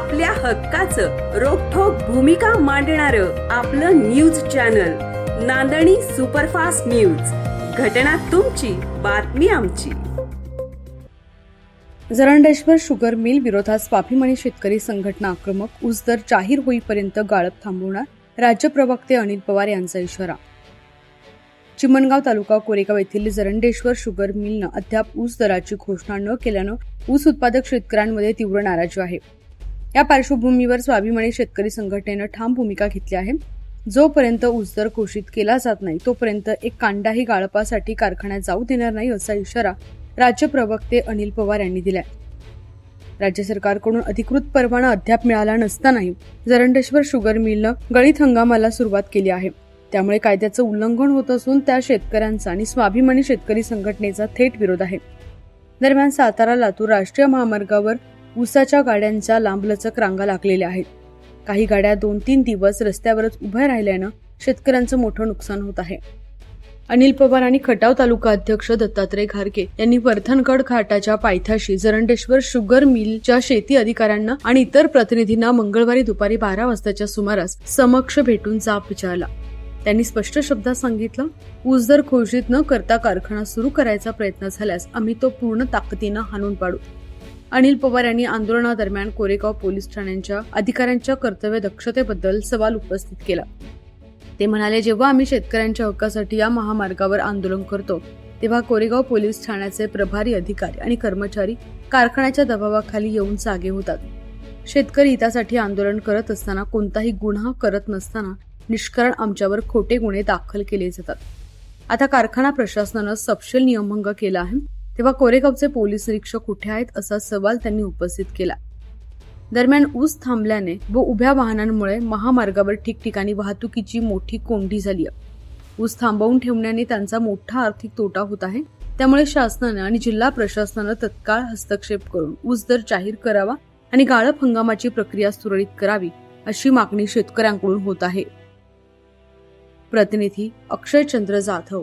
आपल्या हक्काचं रोखोक भूमिका मांडणार आपलं news channel Nandani superfast news. घटना तुमची बातमी आमची. जरंडेश्वर शुगर मिल विरोधात स्वाभिमानी शेतकरी संघटना आक्रमक ऊस दर जाहीर होईपर्यंत गाळप थांबवणार राज्य प्रवक्ते अनिल पवार यांचा इशारा. चिमणगाव तालुका कोरेगाव येथील जरंडेश्वर शुगर मिलनं अद्याप ऊस दराची घोषणा न केल्यानं ऊस उत्पादक शेतकऱ्यांमध्ये तीव्र नाराजी आहे. या पार्श्वभूमीवर स्वाभिमानी शेतकरी संघटनेनं ठाम भूमिका घेतली आहे. जोपर्यंत ऊसदर घोषित केला जात नाही तोपर्यंत एक कांडाही गाळपासाठी कारखान्यात जाऊ देणार नाही असा इशारा राज्य प्रवक्ते अनिल पवार यांनी दिलाय. राज्य सरकारकडून अधिकृत परवाना अद्याप मिळाला नसतानाही जरंडेश्वर शुगर मिलनं गळीत हंगामाला सुरुवात केली आहे. त्यामुळे कायद्याचं उल्लंघन होत असून त्या शेतकऱ्यांचा आणि स्वाभिमानी शेतकरी संघटनेचा थेट विरोध आहे. दरम्यान सातारा लातूर राष्ट्रीय महामार्गावर उसाच्या गाड्यांच्या लांबलचक रांगा लागलेल्या आहेत. काही गाड्या दोन तीन दिवस रस्त्यावरच उभ्या राहिल्यानं शेतकऱ्यांचं मोठं नुकसान होत आहे. अनिल पवार आणि खटाव तालुका अध्यक्ष दत्तात्रय घारके यांनी वर्धनगड घाटाच्या पायथ्याशी जरंडेश्वर शुगर मिलच्या शेती अधिकाऱ्यांना आणि इतर प्रतिनिधींना मंगळवारी दुपारी बारा वाजताच्या सुमारास समक्ष भेटून जाब विचारला. त्यांनी स्पष्ट शब्दात सांगितलं ऊस दर घोषित न करता कारखाना सुरू करायचा प्रयत्न झाल्यास आम्ही तो पूर्ण ताकदीनं हाणून पाडू. अनिल पवार यांनी आंदोलनादरम्यान कोरेगाव पोलीस ठाण्यांच्या अधिकाऱ्यांच्या कर्तव्य दक्षतेबद्दल सवाल उपस्थित केला. ते म्हणाले जेव्हा आम्ही शेतकऱ्यांच्या हक्कासाठी या महामार्गावर आंदोलन करतो तेव्हा कोरेगाव पोलीस ठाण्याचे प्रभारी अधिकारी आणि कर्मचारी कारखान्याच्या दबावाखाली येऊन जागे होतात. शेतकरी हितासाठी आंदोलन करत असताना कोणताही गुन्हा करत नसताना निष्कारण आमच्यावर खोटे गुन्हे दाखल केले जातात. आता कारखाना प्रशासनानं सपशेल नियमभंग केला आहे. तेव्हा कोरेगावचे पोलीस निरीक्षक कुठे आहेत असा सवाल त्यांनी उपस्थित केला. दरम्यान ऊस थांबल्याने व उभ्या वाहनांमुळे महामार्गावर ठिकठिकाणी वाहतुकीची मोठी कोंडी झाली आहे. ऊस थांबवून ठेवण्याने त्यांचा मोठा आर्थिक तोटा होत आहे. त्यामुळे शासनानं आणि जिल्हा प्रशासनानं तत्काळ हस्तक्षेप करून ऊस दर जाहीर करावा आणि गाळप हंगामाची प्रक्रिया सुरळीत करावी अशी मागणी शेतकऱ्यांकडून होत आहे. प्रतिनिधी अक्षय चंद्र जाधव